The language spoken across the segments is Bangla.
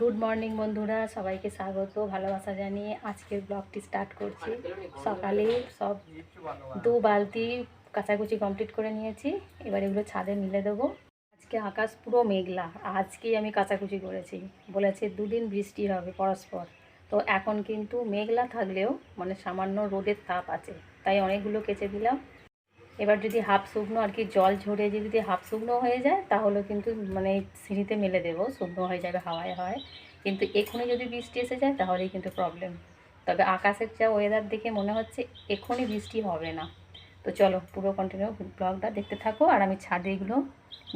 গুড মর্নিং বন্ধুরা, সবাইকে স্বাগত, ভালোবাসা জানিয়ে আজকের ব্লগটি স্টার্ট করছি। সকালে সব দু বালতি কাচাকুচি কমপ্লিট করে নিয়েছি, এবার এগুলো ছাদে মিলে দেবো। আজকে আকাশ পুরো মেঘলা, আজকেই আমি কাচাকুচি করেছি। বলেছে দুদিন বৃষ্টি হবে পরস্পর। তো এখন কিন্তু মেঘলা থাকলেও মানে সামান্য রোদের তাপ আছে, তাই অনেকগুলো কেচে দিলাম। এবার যদি হাফ শুকনো আর কি জল ঝরে যদি হাফ শুকনো হয়ে যায়, তাহলে কিন্তু মানে সিঁড়িতে মেলে দেবো, শুকনো হয়ে যাবে, হাওয়ায় হয়। কিন্তু এখনই যদি বৃষ্টি এসে যায়, তাহলেই কিন্তু প্রবলেম তবে আকাশের যা ওয়েদার দেখে মনে হচ্ছে, এখনই বৃষ্টি হবে না। তো চলো পুরো কন্টিনিউ ব্লগটা দেখতে থাকো, আর আমি ছাদে এগুলো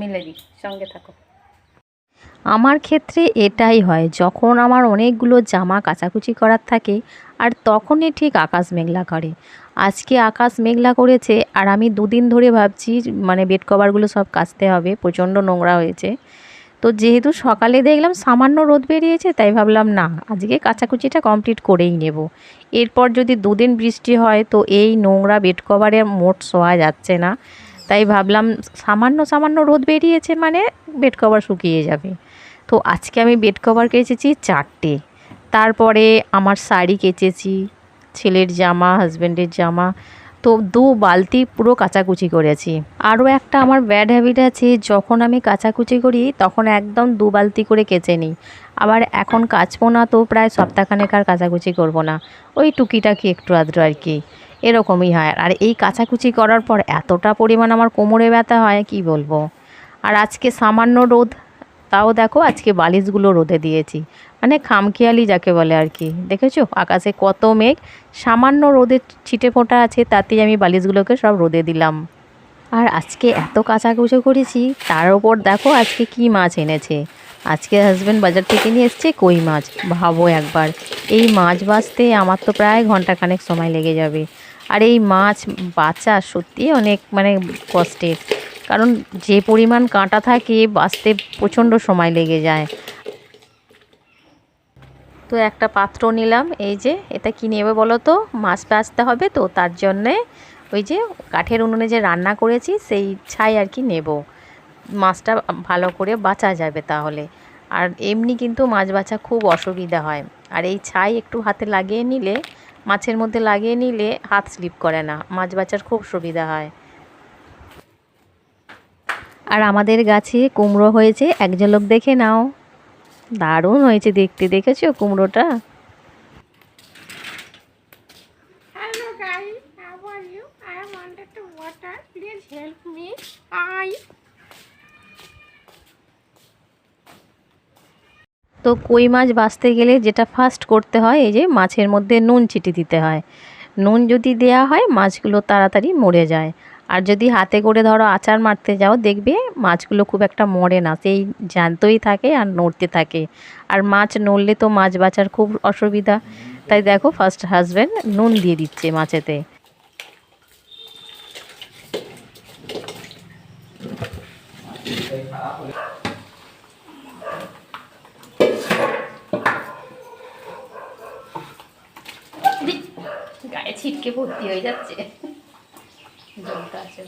মেলে দিই। সঙ্গে থাকো। আমার ক্ষেত্রে এটাই হয়, যখন আমার অনেকগুলো জামা কাচাকুচি করার থাকে, আর তখনই ঠিক আকাশ মেঘলা করে। আজকে আকাশ মেঘলা করেছে, আর আমি দুদিন ধরে ভাবছি মানে বেড কভারগুলো সব কাচতে হবে, প্রচণ্ড নোংরা হয়েছে। তো যেহেতু সকালে দেখলাম সামান্য রোদ বেরিয়েছে, তাই ভাবলাম না, আজকে কাচাকুচিটা কমপ্লিট করেই নেব। এরপর যদি দুদিন বৃষ্টি হয়, তো এই নোংরা বেড কভারে মোট শোয়া যাচ্ছে না। তাই ভাবলাম সামান্য সামান্য রোদ বেরিয়েছে মানে বেড কভার শুকিয়ে যাবে। তো আজকে আমি বেড কভার কেচেছি চারটে। তারপরে আমার শাড়ি কেচেছি, ছেলের জামা হাজব্যান্ডের জামা। তো দু বালতি পুরো কাচাকুচি করেছি। আরও একটা আমার ব্যাড হ্যাবিট আছে, যখন আমি কাচাকুচি করি তখন একদম দু বালতি করে কেচে নিই। আবার এখন কাচবো না তো প্রায় সপ্তাহখানেক আর কাচাকুচি করব না। ওই টুকিটাকি একটু আদ্র আর কি। এরকমই হয়। আর এই কাচাকুচি করার পর এতটা পরিমাণ আমার কোমরে ব্যথা হয়, কি বলব? আর আজকে সামান্য রোদ, তাও দেখো আজকে বালিশগুলো রোদে দিয়েছি। মানে খামখেয়ালি যাকে বলে আর কি। দেখেছ? আকাশে কত মেঘ। সামান্য রোদের ছিটে ফোঁটা আছে, তাতেই আমি বালিশগুলোকে সব রোদে দিলাম। আর আজকে এত কাচাকুচো করেছি, তার ওপর দেখো আজকে কি মাছ এনেছে। আজকে হাজব্যান্ড বাজার থেকে নিয়ে এসছে কই মাছ? ভাবো একবার। এই মাছ বাছতে আমার তো প্রায় ঘন্টাখানেক সময় লেগে যাবে। আর এই মাছ বাঁচা সত্যি অনেক মানে কষ্টের। কারণ যে পরিমাণ কাঁটা থাকে বাঁচতে প্রচণ্ড সময় লেগে যায়। তো একটা পাত্র নিলাম, এই যে এটা কি নেবে বলো তো? মাছ বাছতে হবে তো, তার জন্যে ওই যে কাঠের উনুনে যে রান্না করেছি, সেই ছাই আর কি নেব। মাছটা ভালো করে বাঁচা যাবে তাহলে। আর এমনি কিন্তু মাছ বাছা খুব অসুবিধা হয়। আর এই ছাই একটু হাতে লাগিয়ে নিলে, মাছের মধ্যে লাগিয়ে নিলে হাত স্লিপ করে না, মাছ বাছার খুব সুবিধা হয়। আর আমাদের গাছে কুমড়ো হয়েছে এক ঝলক দেখে নাও। দারুণ হয়েছে দেখতে, দেখেছ কুমড়োটা? কই মাছ বাছতে গেলে যেটা ফার্স্ট করতে হয়, এই যে মাছের মধ্যে নুন ছিটি দিতে হয়। নুন যদি দেয়া হয়, মাছগুলো তাড়াতাড়ি মরে যায়। আর যদি হাতে করে ধরো আচার মারতে যাও, দেখবে মাছগুলো খুব একটা মরে না, সেই জ্যান্তই থাকে আর নড়তে থাকে। আর মাছ নড়লে তো মাছ বাছার খুব অসুবিধা। তাই দেখো ফার্স্ট হাজব্যান্ড নুন দিয়ে দিচ্ছে মাছেতে। গায়ে ছিটকে ভর্তি হয়ে যাচ্ছে। জলটা আছে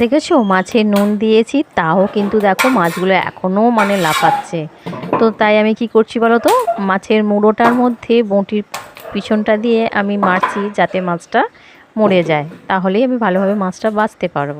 দেখেছ? মাছে নুন দিয়েছি, তাও কিন্তু দেখো মাছগুলো এখনও মানে লাফাচ্ছে। তো তাই আমি কি করছি বলো তো? মাছের মুড়োটার মধ্যে বঁটির পিছনটা দিয়ে আমি মারছি যাতে মাছটা মরে যায়। তাহলেই আমি ভালোভাবে মাছটা বাঁচতে পারব।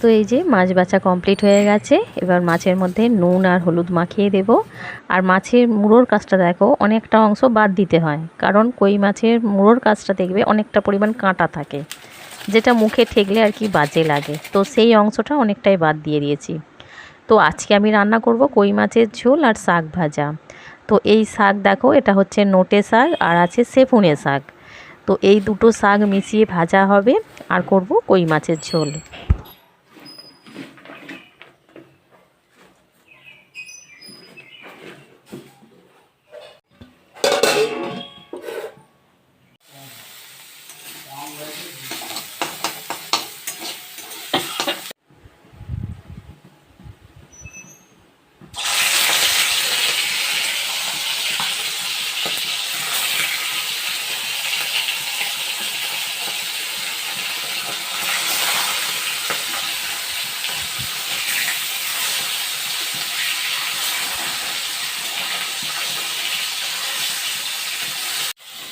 তো এই যে মাছ বাছা কমপ্লিট হয়ে গেছে। এবার মাছের মধ্যে নুন আর হলুদ মাখিয়ে দেব। আর মাছের মুড়োর কাজটা দেখো, অনেকটা অংশ বাদ দিতে হয়। কারণ কই মাছের মুড়োর কাজটা দেখবে অনেকটা পরিমাণ কাঁটা থাকে। যেটা মুখে ঠেকলে আর কি বাজে লাগে। তো সেই অংশটা অনেকটাই বাদ দিয়ে দিয়েছি। তো আজকে আমি রান্না করব কই মাছের ঝোল আর শাক ভাজা। তো এই শাক দেখো, এটা হচ্ছে নোটে শাক আর আছে সেফুনে শাক। তো এই দুটো শাক মিশিয়ে ভাজা হবে। আর করব কই মাছের ঝোল।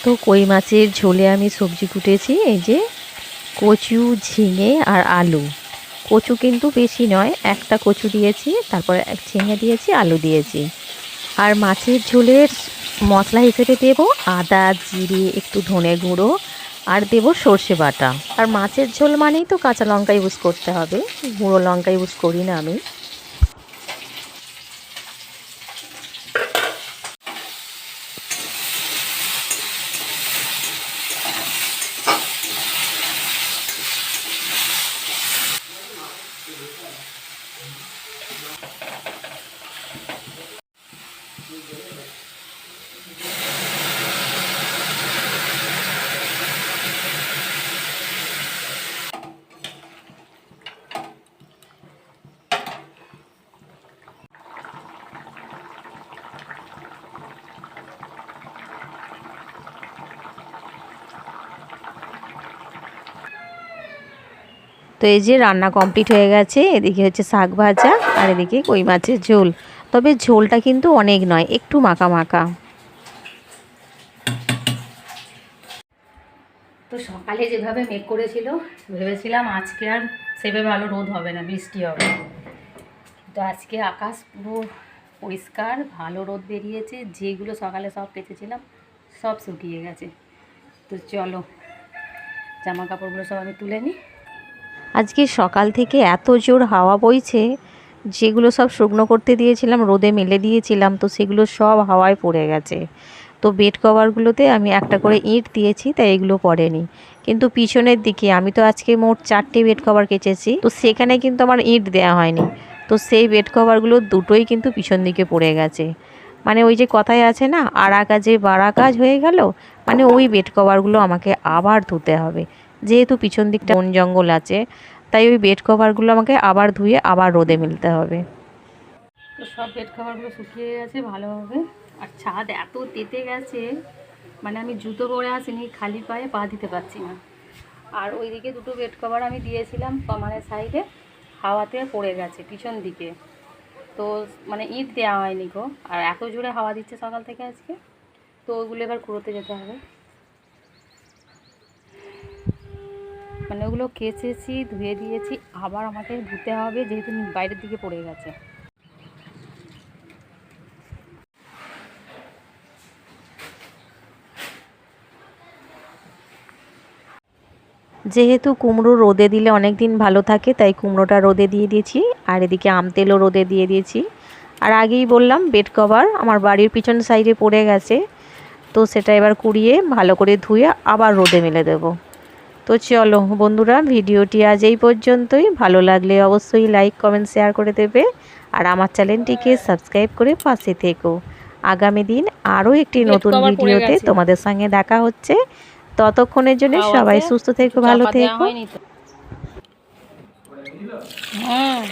তো কই মাছের ঝোলে আমি সবজি কুটেছি, এই যে কচু, ঝিঙে আর আলু। কচু কিন্তু বেশি নয়, একটা কচু দিয়েছি, তারপরে এক ঝিঙে দিয়েছি, আলু দিয়েছি। আর মাছের ঝোলের মশলা হিসেবে দেব আদা, জিরে, একটু ধনে গুঁড়ো আর দেব সর্ষে বাটা। আর মাছের ঝোল মানেই তো কাঁচা লঙ্কা ইউজ করতে হবে, গুঁড়ো লঙ্কা ইউজ করি না আমি। তো এই যে রান্না কমপ্লিট হয়ে গেছে, এদিকে হচ্ছে শাক ভাজা আর এদিকে কই মাছের ঝোল। তবে ঝোলটা কিন্তু অনেক নয়, একটু মাখা মাখা। তো সকালে যেভাবে মেঘ করেছিল, ভেবেছিলাম আজকে আর সেভাবে ভালো রোদ হবে না, বৃষ্টি হবে। তো আজকে আকাশ পুরো পরিষ্কার, ভালো রোদ বেরিয়েছে, যেগুলো সকালে সব কেচেছিলাম, সব শুকিয়ে গেছে। তো চলো, জামা কাপড়গুলো সব আমি তুলে নিই। আজকে সকাল থেকে এত জোর হাওয়া বইছে, যেগুলো সব শুকনো করতে দিয়েছিলাম, রোদে মেলে দিয়েছিলাম, তো সেগুলো সব হাওয়ায় পড়ে গেছে। তো বেড কভারগুলোতে আমি একটা করে ইঁট দিয়েছি, তাই এগুলো পড়েনি। কিন্তু পিছনের দিকে, আমি তো আজকে মোট চারটে বেড কভার কেচেছি, তো সেখানে কিন্তু আমার ইঁট দেওয়া হয়নি। তো সেই বেড কভারগুলো দুটোই কিন্তু পিছন দিকে পড়ে গেছে। মানে ওই যে কথায় আছে না আড়া কাজে বাড়া কাজ হয়ে গেল মানে ওই বেড কভারগুলো আমাকে আবার ধুতে হবে। যেহেতু পিছন দিকটা বন জঙ্গল আছে, তাই ওই বেড কভারগুলো আমাকে আবার ধুয়ে আবার রোদে মিলতে হবে। তো সব বেড কভারগুলো শুকিয়ে গেছে ভালোভাবে। আর ছাদ এত তেতে গেছে মানে আমি জুতো পরে আসিনি, খালি পায়ে পা দিতে পারছি না। আর ওইদিকে দুটো বেড কভার আমি দিয়েছিলাম কমানের সাইডে হাওয়াতে পড়ে গেছে পিছন দিকে। তো মানে ইট দেওয়া হয়নি গো, আর এত জোরে হাওয়া দিচ্ছে সকাল থেকে আজকে, তো ওগুলো এবার কুড়োতে যেতে হবে। মানে ওগুলো কেচেছি, ধুয়ে দিয়েছি। আবার আমাকে ধুতে হবে, যেহেতু বাইরের দিকে পড়ে গেছে। যেহেতু কুমড়ো রোদে দিলে অনেক দিন ভালো থাকে, তাই কুমড়োটা রোদে দিয়ে দিয়েছি। আর এদিকে আম তেলও রোদে দিয়ে দিয়েছি। আর আগেই বললাম বেড কভার আমার বাড়ির পিছন সাইডে পড়ে গেছে। তো সেটা এবার কুড়িয়ে ভালো করে ধুয়ে আবার রোদে মেলে দেবো। তো চলো বন্ধুরা ভিডিওটি আজ এই পর্যন্তই। ভালো লাগলে অবশ্যই লাইক কমেন্ট শেয়ার করে দেবে। আর আমার চ্যানেলটিকে সাবস্ক্রাইব করে পাশে থেকো। আগামী দিন আরও একটি নতুন ভিডিওতে তোমাদের সঙ্গে দেখা হচ্ছে। ততক্ষণের জন্য সবাই সুস্থ থেকো ভালো থেকো। হ্যাঁ।